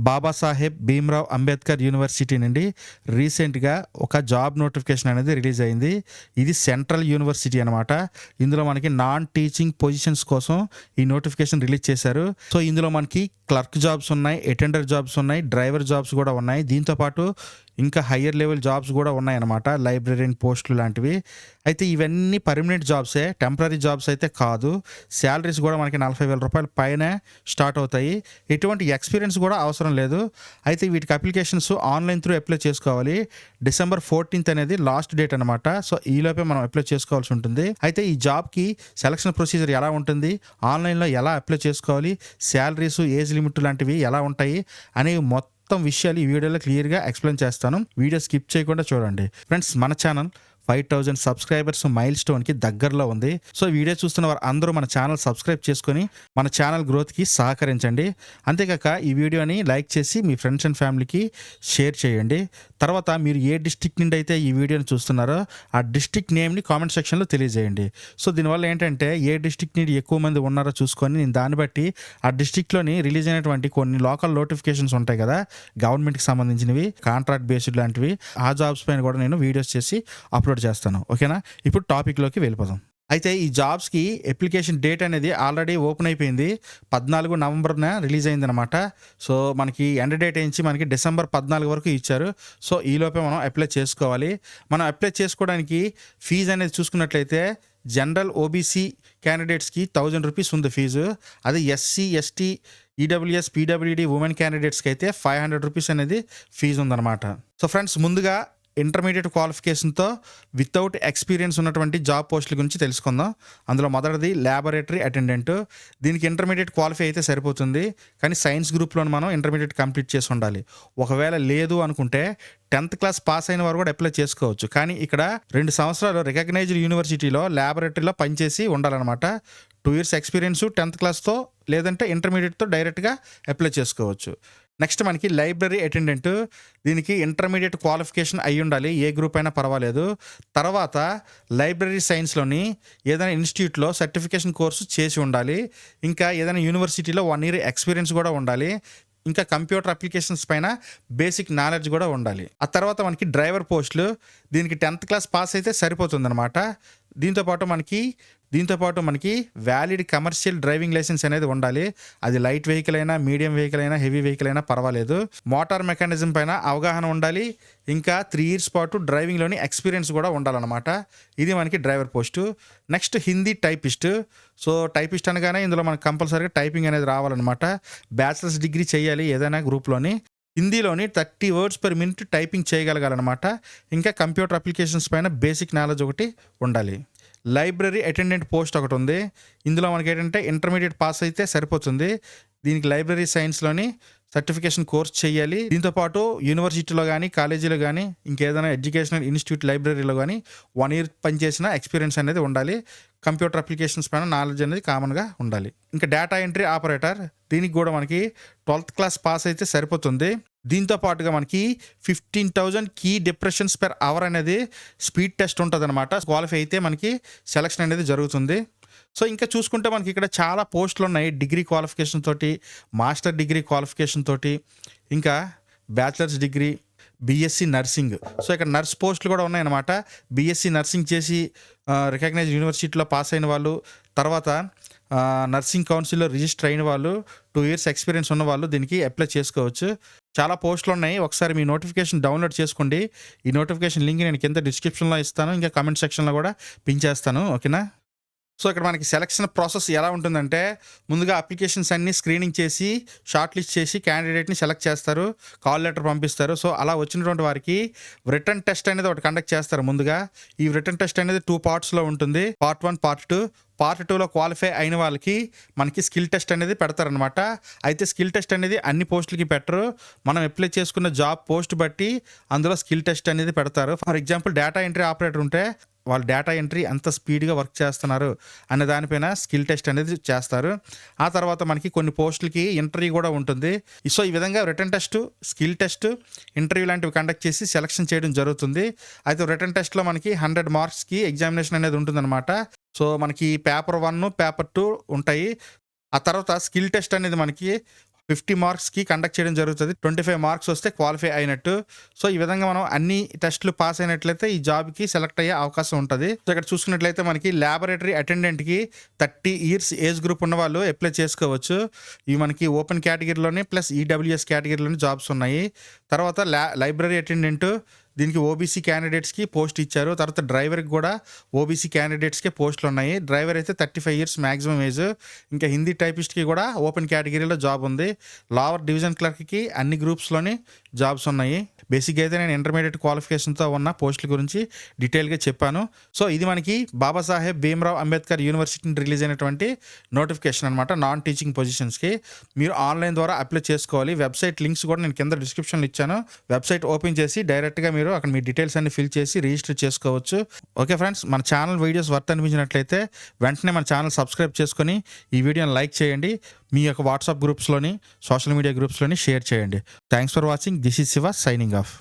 Babasaheb Bhimrao Ambedkar university నుండి రీసెంట్గా ఒక జాబ్ నోటిఫికేషన్ అనేది రిలీజ్ అయింది. ఇది సెంట్రల్ యూనివర్సిటీ అనమాట ఇందులో మనకి నాన్ టీచింగ్ పొజిషన్స్ కోసం ఈ నోటిఫికేషన్ రిలీజ్ చేశారు. సో ఇందులో మనకి క్లర్క్ జాబ్స్ ఉన్నాయి అటెండర్ జాబ్స్ ఉన్నాయి డ్రైవర్ జాబ్స్ కూడా ఉన్నాయి. దీంతోపాటు ఇంకా హయ్యర్ లెవెల్ జాబ్స్ కూడా ఉన్నాయన్నమాట. లైబ్రరీన్ పోస్టులు లాంటివి. అయితే ఇవన్నీ పర్మనెంట్ జాబ్సే టెంపరీ జాబ్స్ అయితే కాదు. శాలరీస్ కూడా మనకి నలభై వేల రూపాయల పైన స్టార్ట్ అవుతాయి. ఎటువంటి ఎక్స్పీరియన్స్ కూడా అవసరం లేదు. అయితే వీటికి అప్లికేషన్స్ ఆన్లైన్ త్రూ అప్లై చేసుకోవాలి. డిసెంబర్ ఫోర్టీన్త్ అనేది లాస్ట్ డేట్ అనమాట సో ఈలోపే మనం అప్లై చేసుకోవాల్సి ఉంటుంది. అయితే ఈ జాబ్కి సెలక్షన్ ప్రొసీజర్ ఎలా ఉంటుంది? ఆన్లైన్లో ఎలా అప్లై చేసుకోవాలి? శాలరీస్ ఏజ్ లిమిట్ లాంటివి ఎలా ఉంటాయి? అనేవి మొత్తం మొత్తం విషయాలు ఈ వీడియోలో క్లియర్గా ఎక్స్ప్లెయిన్ చేస్తాను. వీడియో స్కిప్ చేయకుండా చూడండి. ఫ్రెండ్స్ మన channel five thousand subscribers mile స్టోన్కి దగ్గరలో ఉంది. సో వీడియో చూస్తున్న వారు అందరూ మన ఛానల్ సబ్స్క్రైబ్ చేసుకొని మన ఛానల్ గ్రోత్కి సహకరించండి. అంతేకాక ఈ వీడియోని లైక్ చేసి మీ ఫ్రెండ్స్ అండ్ ఫ్యామిలీకి షేర్ చేయండి. తర్వాత మీరు ఏ డిస్టిక్ నుండి అయితే ఈ వీడియోని చూస్తున్నారో ఆ డిస్టిక్ నేమ్ని కామెంట్ సెక్షన్లో తెలియజేయండి. సో దీనివల్ల ఏంటంటే ఏ డిస్టిక్ నుండి ఎక్కువ మంది ఉన్నారో చూసుకొని నేను దాన్ని బట్టి ఆ డిస్టిక్లోని రిలీజ్ అయినటువంటి కొన్ని లోకల్ నోటిఫికేషన్స్ ఉంటాయి కదా గవర్నమెంట్కి సంబంధించినవి కాంట్రాక్ట్ బేస్డ్ లాంటివి ఆ జాబ్స్ పైన కూడా నేను వీడియోస్ చేసి అప్లోడ్ చేస్తాను ఓకేనా? ఇప్పుడు టాపిక్లోకి వెళ్ళిపోదాం. అయితే ఈ జాబ్స్కి అప్లికేషన్ డేట్ అనేది ఆల్రెడీ ఓపెన్ అయిపోయింది. పద్నాలుగు నవంబర్న రిలీజ్ అయిందనమాట సో మనకి ఎండ్ డేట్ నుంచి మనకి డిసెంబర్ పద్నాలుగు వరకు ఇచ్చారు. సో ఈలోపే మనం అప్లై చేసుకోవాలి. మనం అప్లై చేసుకోవడానికి ఫీజు అనేది చూసుకున్నట్లయితే జనరల్ ఓబీసీ క్యాండిడేట్స్కి థౌజండ్ రూపీస్ ఉంది ఫీజు అది SC ST EWS PWD women క్యాండిడేట్స్కి అయితే ఫైవ్ హండ్రెడ్ రూపీస్ అనేది ఫీజు ఉందన్నమాట. సో ఫ్రెండ్స్ ముందుగా ఇంటర్మీడియట్ క్వాలిఫికేషన్తో వితౌట్ ఎక్స్పీరియన్స్ ఉన్నటువంటి జాబ్ పోస్టుల గురించి తెలుసుకుందాం. అందులో మొదటిది ల్యాబొరేటరీ అటెండెంట్ దీనికి ఇంటర్మీడియట్ క్వాలిఫై అయితే సరిపోతుంది. కానీ సైన్స్ గ్రూప్లో మనం ఇంటర్మీడియట్ కంప్లీట్ చేసి ఉండాలి. ఒకవేళ లేదు అనుకుంటే టెన్త్ క్లాస్ పాస్ అయిన వారు కూడా అప్లై చేసుకోవచ్చు. కానీ ఇక్కడ రెండు సంవత్సరాలు రికగ్నైజ్డ్ యూనివర్సిటీలో ల్యాబొరేటరీలో పనిచేసి ఉండాలన్నమాట. టూ ఇయర్స్ ఎక్స్పీరియన్స్ టెన్త్ క్లాస్తో లేదంటే ఇంటర్మీడియట్తో డైరెక్ట్గా అప్లై చేసుకోవచ్చు. నెక్స్ట్ మనకి లైబ్రరీ అటెండెంట్ దీనికి ఇంటర్మీడియట్ క్వాలిఫికేషన్ అయి ఉండాలి ఏ గ్రూప్ అయినా పర్వాలేదు. తర్వాత లైబ్రరీ సైన్స్లోని ఏదైనా ఇన్స్టిట్యూట్లో సర్టిఫికేషన్ కోర్సు చేసి ఉండాలి. ఇంకా ఏదైనా యూనివర్సిటీలో వన్ ఇయర్ ఎక్స్పీరియన్స్ కూడా ఉండాలి. ఇంకా కంప్యూటర్ అప్లికేషన్స్ పైన బేసిక్ నాలెడ్జ్ కూడా ఉండాలి. ఆ తర్వాత మనకి డ్రైవర్ పోస్టులు దీనికి టెన్త్ క్లాస్ పాస్ అయితే సరిపోతుందన్నమాట. దీంతోపాటు మనకి దీంతోపాటు మనకి వ్యాలిడ్ కమర్షియల్ డ్రైవింగ్ లైసెన్స్ అనేది ఉండాలి. అది లైట్ వెహికల్ అయినా మీడియం వెహికల్ అయినా హెవీ వెహికల్ అయినా పర్వాలేదు. మోటార్ మెకానిజం పైన అవగాహన ఉండాలి. ఇంకా త్రీ ఇయర్స్ పాటు డ్రైవింగ్లోని ఎక్స్పీరియన్స్ కూడా ఉండాలన్నమాట. ఇది మనకి driver post. Next Hindi typist. So typist అనగానే ఇందులో మనకు కంపల్సరీగా టైపింగ్ అనేది రావాలన్నమాట. బ్యాచిలర్స్ డిగ్రీ చేయాలి ఏదైనా గ్రూప్లోని. హిందీలోని thirty words per minute typing చేయగలగాలన్నమాట. ఇంకా కంప్యూటర్ అప్లికేషన్స్ పైన బేసిక్ నాలెడ్జ్ ఒకటి ఉండాలి. లైబ్రరీ అటెండెంట్ పోస్ట్ ఒకటి ఉంది ఇందులో మనకి ఏంటంటే ఇంటర్మీడియట్ పాస్ అయితే సరిపోతుంది. దీనికి లైబ్రరీ సైన్స్లోని సర్టిఫికేషన్ కోర్స్ చేయాలి. దీంతో పాటు యూనివర్సిటీలో కానీ కాలేజీలో కానీ ఇంకేదైనా ఎడ్యుకేషనల్ ఇన్స్టిట్యూట్ లైబ్రరీలో కానీ వన్ ఇయర్ పనిచేసిన ఎక్స్పీరియన్స్ అనేది ఉండాలి. కంప్యూటర్ అప్లికేషన్స్ పైన నాలెడ్జ్ అనేది కామన్గా ఉండాలి. ఇంకా డేటా ఎంట్రీ ఆపరేటర్ దీనికి కూడా మనకి ట్వెల్త్ క్లాస్ పాస్ అయితే సరిపోతుంది. దీంతో పాటుగా మనకి fifteen thousand key depressions per hour అనేది స్పీడ్ టెస్ట్ ఉంటుంది అనమాట క్వాలిఫై అయితే మనకి సెలక్షన్ అనేది జరుగుతుంది. సో ఇంకా చూసుకుంటే మనకి ఇక్కడ చాలా పోస్టులు ఉన్నాయి. డిగ్రీ క్వాలిఫికేషన్ తోటి మాస్టర్ డిగ్రీ క్వాలిఫికేషన్ తోటి ఇంకా bachelors degree BSc nursing so ఇక్కడ నర్స్ పోస్టులు కూడా ఉన్నాయన్నమాట. బీఎస్సీ నర్సింగ్ చేసి రికగ్నైజ్ యూనివర్సిటీలో పాస్ అయిన వాళ్ళు. తర్వాత నర్సింగ్ కౌన్సిల్లో రిజిస్టర్ అయిన వాళ్ళు టూ ఇయర్స్ ఎక్స్పీరియన్స్ ఉన్న వాళ్ళు దీనికి అప్లై చేసుకోవచ్చు. చాలా పోస్టులు ఉన్నాయి. ఒకసారి మీ నోటిఫికేషన్ డౌన్లోడ్ చేసుకోండి. ఈ నోటిఫికేషన్ లింక్ నేను కింద డిస్క్రిప్షన్లో ఇస్తాను. ఇంకా కామెంట్ సెక్షన్లో కూడా పిన్ చేస్తాను. ఓకేనా? సో ఇక్కడ మనకి సెలక్షన్ ప్రాసెస్ ఎలా ఉంటుందంటే ముందుగా అప్లికేషన్స్ అన్ని స్క్రీనింగ్ చేసి షార్ట్ లిస్ట్ చేసి క్యాండిడేట్ని సెలెక్ట్ చేస్తారు. కాల్ లెటర్ పంపిస్తారు. సో అలా వచ్చినటువంటి వారికి రిటర్న్ టెస్ట్ అనేది ఒకటి కండక్ట్ చేస్తారు ముందుగా. ఈ రిటర్న్ టెస్ట్ అనేది టూ పార్ట్స్లో ఉంటుంది. Part one part two. Part టూలో క్వాలిఫై అయిన వాళ్ళకి మనకి స్కిల్ టెస్ట్ అనేది పెడతారనమాట అయితే స్కిల్ టెస్ట్ అనేది అన్ని పోస్టులకి పెట్టరు. మనం అప్లై చేసుకున్న జాబ్ పోస్ట్ బట్టి అందులో స్కిల్ టెస్ట్ అనేది పెడతారు. For example data entry operator ఉంటే వాళ్ళు డేటా ఎంట్రీ ఎంత స్పీడ్గా వర్క్ చేస్తున్నారు అనే దానిపైన స్కిల్ టెస్ట్ అనేది చేస్తారు. ఆ తర్వాత మనకి కొన్ని పోస్టులకి ఇంటర్వ్యూ కూడా ఉంటుంది. సో ఈ విధంగా written test skill test interview లాంటివి కండక్ట్ చేసి సెలక్షన్ చేయడం జరుగుతుంది. అయితే రిటర్న్ టెస్ట్లో మనకి హండ్రెడ్ మార్క్స్కి ఎగ్జామినేషన్ అనేది ఉంటుందన్నమాట. సో మనకి పేపర్ వన్ పేపర్ టూ ఉంటాయి. ఆ తర్వాత స్కిల్ టెస్ట్ అనేది మనకి ఫిఫ్టీ మార్క్స్కి కండక్ట్ చేయడం జరుగుతుంది. ట్వంటీ ఫైవ్ మార్క్స్ వస్తే క్వాలిఫై అయినట్టు. సో ఈ విధంగా మనం అన్ని టెస్టులు పాస్ అయినట్లయితే ఈ జాబ్కి సెలెక్ట్ అయ్యే అవకాశం ఉంటుంది. సో ఇక్కడ చూసుకున్నట్లయితే మనకి ల్యాబొరేటరీ అటెండెంట్కి థర్టీ ఇయర్స్ ఏజ్ గ్రూప్ ఉన్న వాళ్ళు అప్లై చేసుకోవచ్చు. ఇవి మనకి ఓపెన్ కేటగిరీలోనే ప్లస్ ఈడబ్ల్యూఎస్ కేటగిరీలోనే జాబ్స్ ఉన్నాయి. తర్వాత ల్యా లైబ్రరీ అటెండెంట్ దీనికి ఓబీసీ క్యాండిడేట్స్కి పోస్ట్ ఇచ్చారు. తర్వాత డ్రైవర్కి కూడా ఓబీసీ క్యాండిడేట్స్కే పోస్టులు ఉన్నాయి. డ్రైవర్ అయితే thirty five years maximum age. ఇంకా హిందీ టైపిస్ట్కి కూడా ఓపెన్ కేటగిరీలో జాబ్ ఉంది. లావర్ డివిజన్ క్లర్క్కి అన్ని గ్రూప్స్లోని జాబ్స్ ఉన్నాయి. బేసిక్గా అయితే నేను ఇంటర్మీడియట్ క్వాలిఫికేషన్తో ఉన్న పోస్టుల గురించి డీటెయిల్గా చెప్పాను. సో ఇది మనకి బాబాసాహెబ్ భీమరావ్ అంబేద్కర్ యూనివర్సిటీ రిలీజ్ అయినటువంటి నోటిఫికేషన్ అనమాట నాన్ టీచింగ్ పొజిషన్స్కి. మీరు ఆన్లైన్ ద్వారా అప్లై చేసుకోవాలి. వెబ్సైట్ లింక్స్ కూడా నేను కింద డిస్క్రిప్షన్లో ఇచ్చాను. వెబ్సైట్ ఓపెన్ చేసి డైరెక్ట్గా మీరు అక్కడ మీ డీటెయిల్స్ అన్ని ఫిల్ చేసి రిజిస్టర్ చేసుకోవచ్చు. ఓకే ఫ్రెండ్స్ మన ఛానల్ వీడియోస్ వర్త్ అనిపించినట్లయితే వెంటనే మన ఛానల్ సబ్స్క్రైబ్ చేసుకొని ఈ వీడియోని లైక్ చేయండి. మీ యొక్క వాట్సాప్ గ్రూప్స్లోని సోషల్ మీడియా గ్రూప్స్లోని షేర్ చేయండి. Thanks for watching. This is Shiva signing off.